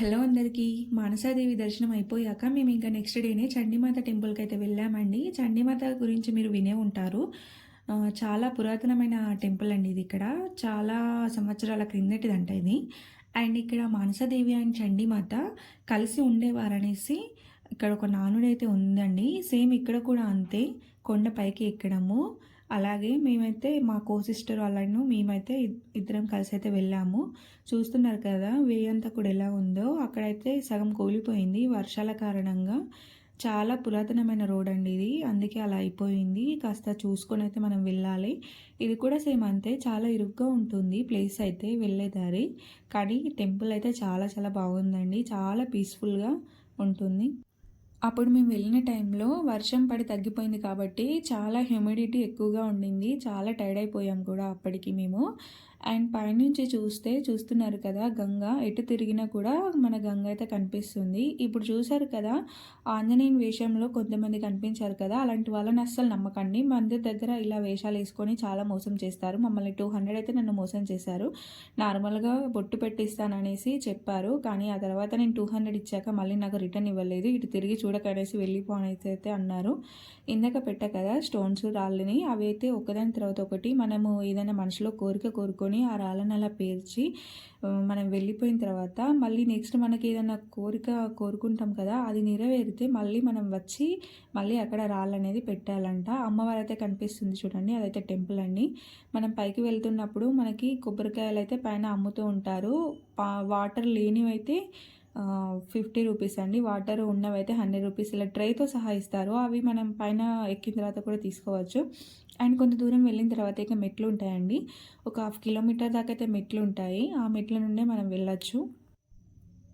Hello అందరికీ మానసాదేవి దర్శనం అయిపోయాక మేము ఇంకా నెక్స్ట్ డేనే చండీమాత టెంపుల్కి అయితే వెళ్ళామండి. చండీమాత గురించి మీరు వినే ఉంటారు. చాలా పురాతనమైన టెంపుల్ అండి ఇది ఇక్కడ. చాలా సంవత్సరాల క్రిందటిదంట ఇది. అండ్ ఇక్కడ మానసాదేవి అండ్ చండీమాత కలిసి ఉండేవారనేసి ఇక్కడ ఒక నానుడైతే ఉందండి. సేమ్ ఇక్కడ కూడా అంతే కొండ పైకి ఎక్కడము. అలాగే మేమైతే మా కో సిస్టర్ వాళ్ళను మేమైతే ఇద్దరం కలిసి అయితే వెళ్ళాము. చూస్తున్నారు కదా వే అంతా కూడా ఎలా ఉందో. అక్కడైతే సగం కూలిపోయింది. వర్షాల కారణంగా చాలా పురాతనమైన రోడ్ అండి ఇది. అందుకే అలా అయిపోయింది. కాస్త చూసుకొని అయితే మనం వెళ్ళాలి. ఇది కూడా సేమ్ అంతే. చాలా ఇరుగ్గా ఉంటుంది ప్లేస్ అయితే వెళ్ళే దారి. కానీ టెంపుల్ అయితే చాలా చాలా బాగుందండి. చాలా పీస్ఫుల్గా ఉంటుంది. అప్పుడు మేము వెళ్ళిన టైంలో వర్షం పడి తగ్గిపోయింది కాబట్టి చాలా హ్యూమిడిటీ ఎక్కువగా ఉండింది. చాలా టైర్డ్ అయిపోయాం కూడా అప్పటికి మేము. అండ్ పైనుంచి చూస్తే చూస్తున్నారు కదా గంగ. ఎటు తిరిగినా కూడా మన గంగ అయితే కనిపిస్తుంది. ఇప్పుడు చూసారు కదా ఆంజనేయుని వేషంలో కొంతమంది కనిపించారు కదా అలాంటి వాళ్ళని అస్సలు నమ్మకండి. మంది దగ్గర ఇలా వేషాలు వేసుకొని చాలా మోసం చేస్తారు. మమ్మల్ని టూ హండ్రెడ్ అయితే నన్ను మోసం చేశారు. నార్మల్గా బొట్టు పెట్టిస్తాననేసి చెప్పారు. కానీ ఆ తర్వాత నేను టూ హండ్రెడ్ ఇచ్చాక మళ్ళీ నాకు రిటర్న్ ఇవ్వలేదు. ఇటు తిరిగి చూడకనేసి వెళ్ళిపోనైతే అన్నారు. ఇందాక పెట్టా కదా స్టోన్స్ రాళ్ళని. అవి అయితే ఒకదాని తర్వాత ఒకటి మనము ఏదైనా మనసులో కోరిక కోరుకొని ఆ రాళ్ళని అలా పేర్చి మనం వెళ్ళిపోయిన తర్వాత మళ్ళీ నెక్స్ట్ మనకి ఏదైనా కోరిక కోరుకుంటాం కదా అది నెరవేరితే మళ్ళీ మనం వచ్చి మళ్ళీ అక్కడ రాళ్ళు అనేది పెట్టాలంట. అమ్మవారు అయితే కనిపిస్తుంది చూడండి అదైతే టెంపుల్ అండి. మనం పైకి వెళ్తున్నప్పుడు మనకి కొబ్బరికాయలు అయితే పైన అమ్ముతూ ఉంటారు. పా- వాటర్ లేనివైతే ఫిఫ్టీ రూపీస్ అండి. వాటర్ ఉన్నవైతే హండ్రెడ్ రూపీస్. ఇలా ట్రేతో సహా ఇస్తారు. అవి మనం పైన ఎక్కిన తర్వాత కూడా తీసుకోవచ్చు. అండ్ కొంత దూరం వెళ్ళిన తర్వాత ఇక మెట్లు ఉంటాయండి. ఒక హాఫ్ కిలోమీటర్ దాకా అయితే మెట్లు ఉంటాయి. ఆ మెట్ల నుండే మనం వెళ్ళొచ్చు.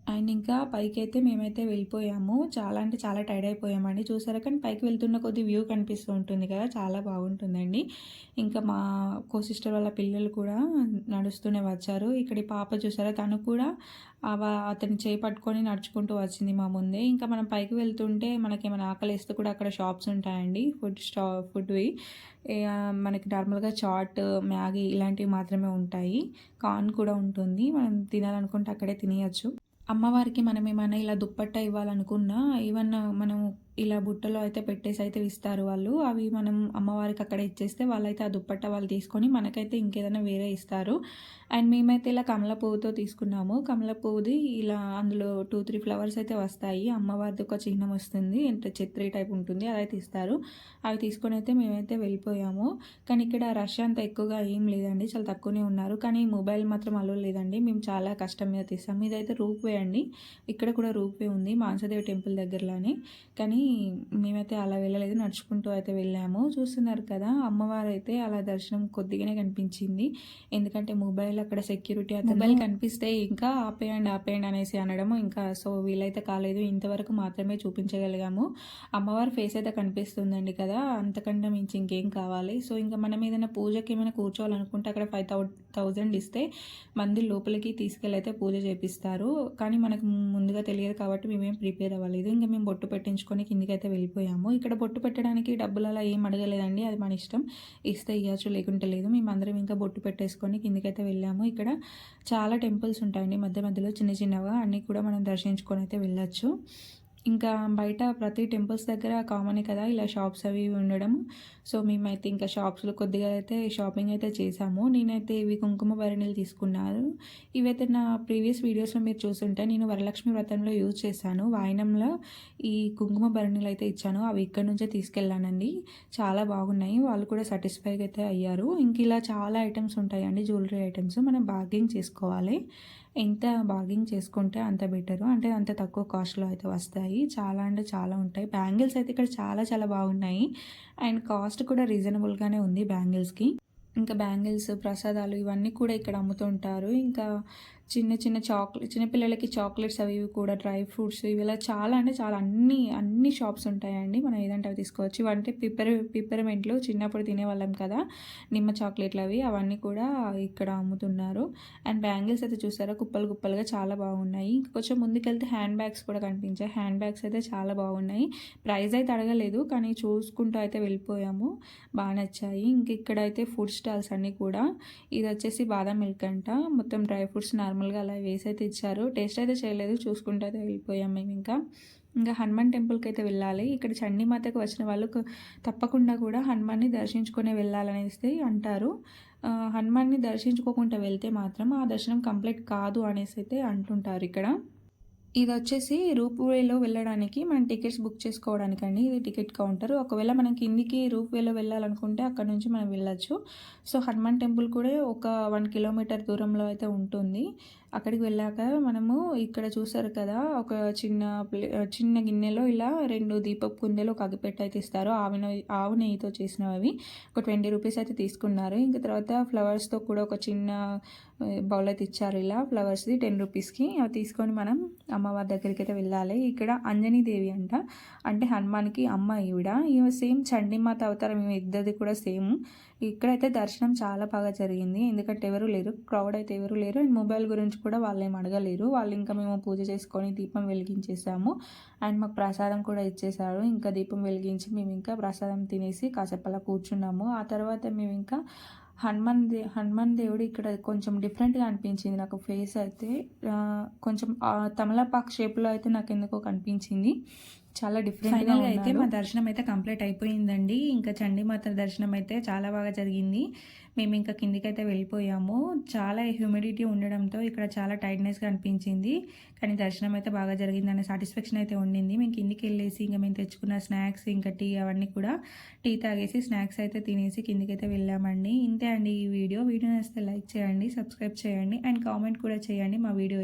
అండ్ ఇంకా పైకి అయితే మేమైతే వెళ్ళిపోయాము. చాలా అంటే చాలా టైర్డ్ అయిపోయామండి. చూసారా కానీ పైకి వెళ్తున్న కొద్ది వ్యూ కనిపిస్తూ ఉంటుంది కదా చాలా బాగుంటుందండి. ఇంకా మా కో సిస్టర్ వాళ్ళ పిల్లలు కూడా నడుస్తూనే వచ్చారు. ఇక్కడ పాప చూసారా తను కూడా ఆ- అతని చేయి పట్టుకొని నడుచుకుంటూ వచ్చింది మా ముందే. ఇంకా మనం పైకి వెళ్తుంటే మనకి ఏమైనా ఆకలి వేస్తే కూడా అక్కడ షాప్స్ ఉంటాయండి ఫుడ్ స్టా ఫుడ్వి మనకి నార్మల్గా చాట్ మ్యాగీ ఇలాంటివి మాత్రమే ఉంటాయి. కార్న్ కూడా ఉంటుంది. మనం తినాలనుకుంటే అక్కడే తినేయచ్చు. అమ్మవారికి మనం ఏమైనా ఇలా దుప్పట్ట ఇవ్వాలనుకున్నా ఏమన్నా మనం ఇలా బుట్టలో అయితే పెట్టేసి అయితే ఇస్తారు వాళ్ళు. అవి మనం అమ్మవారికి అక్కడ ఇచ్చేస్తే వాళ్ళైతే ఆ దుప్పట్ట వాళ్ళు తీసుకొని మనకైతే ఇంకేదైనా వేరే ఇస్తారు. అండ్ మేమైతే ఇలా కమల పువ్వుతో తీసుకున్నాము. కమల పువ్వుది ఇలా అందులో టూ త్రీ ఫ్లవర్స్ అయితే వస్తాయి. అమ్మవారిది ఒక చిహ్నం వస్తుంది. అంటే ఛత్రి టైప్ ఉంటుంది అదైతే ఇస్తారు. అవి తీసుకొని అయితే మేమైతే వెళ్ళిపోయాము. కానీ ఇక్కడ రష్ అంత ఎక్కువగా ఏం లేదండి. చాలా తక్కువనే ఉన్నారు. కానీ మొబైల్ మాత్రం అలో లేదండి. మేము చాలా కష్టం మీద తీస్తాము ఇదైతే రూప్ వే అండి. ఇక్కడ కూడా రూప్ వే ఉంది. మాంసదేవి టెంపుల్ దగ్గరలోనే. కానీ మేమైతే అలా వెళ్ళలేదు నడుచుకుంటూ అయితే వెళ్ళాము. చూస్తున్నారు కదా అమ్మవారు అయితే అలా దర్శనం కొద్దిగానే కనిపించింది. ఎందుకంటే మొబైల్ అక్కడ సెక్యూరిటీ మొబైల్ కనిపిస్తే ఇంకా ఆపేయండి ఆపేయండి అనేసి అనడము ఇంకా సో వీలైతే కాలేదు. ఇంతవరకు మాత్రమే చూపించగలిగాము. అమ్మవారి ఫేస్ అయితే కనిపిస్తుందండి కదా అంతకంటే మించి ఇంకేం కావాలి. సో ఇంకా మనం ఏదైనా పూజకి ఏమైనా కూర్చోవాలనుకుంటే అక్కడ ఫైవ్ థౌ థౌజండ్ ఇస్తే మంది లోపలికి తీసుకెళ్ళి అయితే పూజ చేపిస్తారు. కానీ మనకు ముందుగా తెలియదు కాబట్టి మేమేం ప్రిపేర్ అవ్వలేదు. ఇంకా మేము బొట్టు పెట్టించుకొని కిందికి అయితే వెళ్ళిపోయాము. ఇక్కడ బొట్టు పెట్టడానికి డబ్బులు అలా ఏం అడగలేదండి. అది మన ఇష్టం. ఇస్తే ఇవ్వచ్చు లేకుంటే లేదు. మేము అందరం ఇంకా బొట్టు పెట్టేసుకొని కిందికైతే వెళ్ళాము. ఇక్కడ చాలా టెంపుల్స్ ఉంటాయండి. మధ్య మధ్యలో చిన్న చిన్నగా అన్నీ కూడా మనం దర్శించుకొని అయితే వెళ్ళచ్చు. ఇంకా బయట ప్రతి టెంపుల్స్ దగ్గర కామనే కదా ఇలా షాప్స్ అవి ఉండడం. సో మేమైతే ఇంకా షాప్స్లో కొద్దిగా అయితే షాపింగ్ అయితే చేసాము. నేనైతే ఇవి కుంకుమ భరణీలు తీసుకున్నాను ఇవైతే నా ప్రీవియస్ వీడియోస్లో మీరు చూస్తుంటే నేను వరలక్ష్మి వ్రతంలో యూజ్ చేశాను. వాయినంలో ఈ కుంకుమ భరణీలు అయితే ఇచ్చాను. అవి ఇక్కడ నుంచే తీసుకెళ్ళానండి. చాలా బాగున్నాయి. వాళ్ళు కూడా సాటిస్ఫైగా అయితే అయ్యారు. ఇంక ఇలా చాలా ఐటమ్స్ ఉంటాయండి. జ్యువెలరీ ఐటమ్స్ మనం బార్గింగ్ చేసుకోవాలి. ఎంత బార్గింగ్ చేసుకుంటే అంత బెటరు అంటే అంత తక్కువ కాస్ట్లో అయితే వస్తాయి. చాలా అంటే చాలా ఉంటాయి. బ్యాంగిల్స్ అయితే ఇక్కడ చాలా చాలా బాగున్నాయి. అండ్ కాస్ట్ కూడా రీజనబుల్గానే ఉంది బ్యాంగిల్స్కి. ఇంకా బ్యాంగిల్స్ ప్రసాదాలు ఇవన్నీ కూడా ఇక్కడ అమ్ముతుంటారు. ఇంకా చిన్న చిన్న చాక్లెట్ చిన్నపిల్లలకి చాక్లెట్స్ అవి ఇవి కూడా డ్రై ఫ్రూట్స్ ఇవి ఇలా చాలా అంటే చాలా అన్ని అన్ని షాప్స్ ఉంటాయండి. మనం ఏదంటే అవి తీసుకోవచ్చు. ఇవంటే పిప్పర్ పిప్పరమెంట్లు చిన్నప్పుడు తినేవాళ్ళం కదా నిమ్మ చాక్లెట్లు అవి అవన్నీ కూడా ఇక్కడ అమ్ముతున్నారు. అండ్ బ్యాంగిల్స్ అయితే చూసారా కుప్పలు కుప్పలుగా చాలా బాగున్నాయి. ఇంకా కొంచెం ముందుకెళ్తే హ్యాండ్ బ్యాగ్స్ కూడా కనిపించాయి. హ్యాండ్ బ్యాగ్స్ అయితే చాలా బాగున్నాయి. ప్రైస్ అయితే అడగలేదు కానీ చూసుకుంటూ అయితే వెళ్ళిపోయాము. బాగా నచ్చాయి. ఇంక ఇక్కడైతే ఫుడ్ స్టాల్స్ అన్నీ కూడా. ఇది వచ్చేసి బాదం మిల్క్ అంట. మొత్తం డ్రై ఫ్రూట్స్ నార్మల్ నార్మల్గా అలా వేసి అయితే ఇచ్చారు టేస్ట్ అయితే చేయలేదు చూసుకుంటే అయితే వెళ్ళిపోయాం మేము ఇంకా. ఇంకా హనుమాన్ టెంపుల్కి అయితే వెళ్ళాలి. ఇక్కడ చండీమాతకు వచ్చిన వాళ్ళు తప్పకుండా కూడా హనుమాన్ని దర్శించుకునే వెళ్ళాలనేసి అంటారు. హనుమాన్ని దర్శించుకోకుండా వెళ్తే మాత్రం ఆ దర్శనం కంప్లీట్ కాదు అనేసి అయితే అంటుంటారు ఇక్కడ. ఇది వచ్చేసి రూప్ వేలో వెళ్ళడానికి మనం టికెట్స్ బుక్ చేసుకోవడానికి అండి ఇది టికెట్ కౌంటర్. ఒకవేళ మనం కిందికి రూప్ వేలో వెళ్ళాలనుకుంటే అక్కడ నుంచి మనం వెళ్ళొచ్చు. సో హనుమాన్ టెంపుల్ కూడా ఒక వన్ కిలోమీటర్ దూరంలో అయితే ఉంటుంది. అక్కడికి వెళ్ళాక మనము ఇక్కడ చూసారు కదా ఒక చిన్న ప్లే చిన్న గిన్నెలో ఇలా రెండు దీపపు కుందెలు ఒక అగ్గిపెట్ట అయితే ఇస్తారు. ఆవి నెయ్యి ఆవు నెయ్యితో చేసినవి. ఒక ట్వంటీ రూపీస్ అయితే తీసుకున్నారు. ఇంకా తర్వాత ఫ్లవర్స్తో కూడా ఒక చిన్న బౌల్ అయితే ఇచ్చారు ఇలా. ఫ్లవర్స్ది టెన్ రూపీస్కి అవి తీసుకొని మనం అమ్మవారి దగ్గరికి అయితే వెళ్ళాలి. ఇక్కడ అంజనీదేవి అంట. అంటే హనుమాన్కి అమ్మ ఈవిడ. ఈమె సేమ్ చండీమాత అవతారం ఇద్దరిది కూడా సేమ్. ఇక్కడైతే దర్శనం చాలా బాగా జరిగింది. ఎందుకంటే ఎవరు లేరు. క్రౌడ్ అయితే ఎవరు లేరు. అండ్ మొబైల్ గురించి కూడా వాళ్ళు ఏం అడగలేరు. వాళ్ళు ఇంకా మేము పూజ చేసుకొని దీపం వెలిగించేసాము. అండ్ మాకు ప్రసాదం కూడా ఇచ్చేసారు ఇంకా దీపం వెలిగించి మేము ఇంకా ప్రసాదం తినేసి కాసేపు అలా కూర్చున్నాము. ఆ తర్వాత మేము ఇంకా హనుమాన్ దే హనుమాన్ దేవుడు ఇక్కడ కొంచెం డిఫరెంట్గా అనిపించింది నాకు ఫేస్ అయితే. కొంచెం ఆ తమలపాక్ షేప్లో అయితే నాకు ఎందుకో కనిపించింది. చాలా డిఫరెంట్గా ఫైనల్గా అయితే మా దర్శనం అయితే కంప్లీట్ అయిపోయిందండి. ఇంకా చండీమాత దర్శనం అయితే చాలా బాగా జరిగింది. మేము ఇంకా కిందికి అయితే వెళ్ళిపోయాము. చాలా హ్యూమిడిటీ ఉండడంతో ఇక్కడ చాలా టైట్నెస్గా అనిపించింది కానీ దర్శనం అయితే బాగా జరిగింది అనే సాటిస్ఫాక్షన్ అయితే ఉండింది. మేము కిందికి వెళ్ళేసి ఇంకా మేము తెచ్చుకున్న స్నాక్స్ ఇంకా టీ అవన్నీ కూడా టీ తాగేసి స్నాక్స్ అయితే తినేసి కిందికి అయితే వెళ్ళామండి. ఇంతే అండి ఈ వీడియో వీడియో నచ్చితే లైక్ చేయండి సబ్స్క్రైబ్ చేయండి అండ్ కామెంట్ కూడా చేయండి మా వీడియో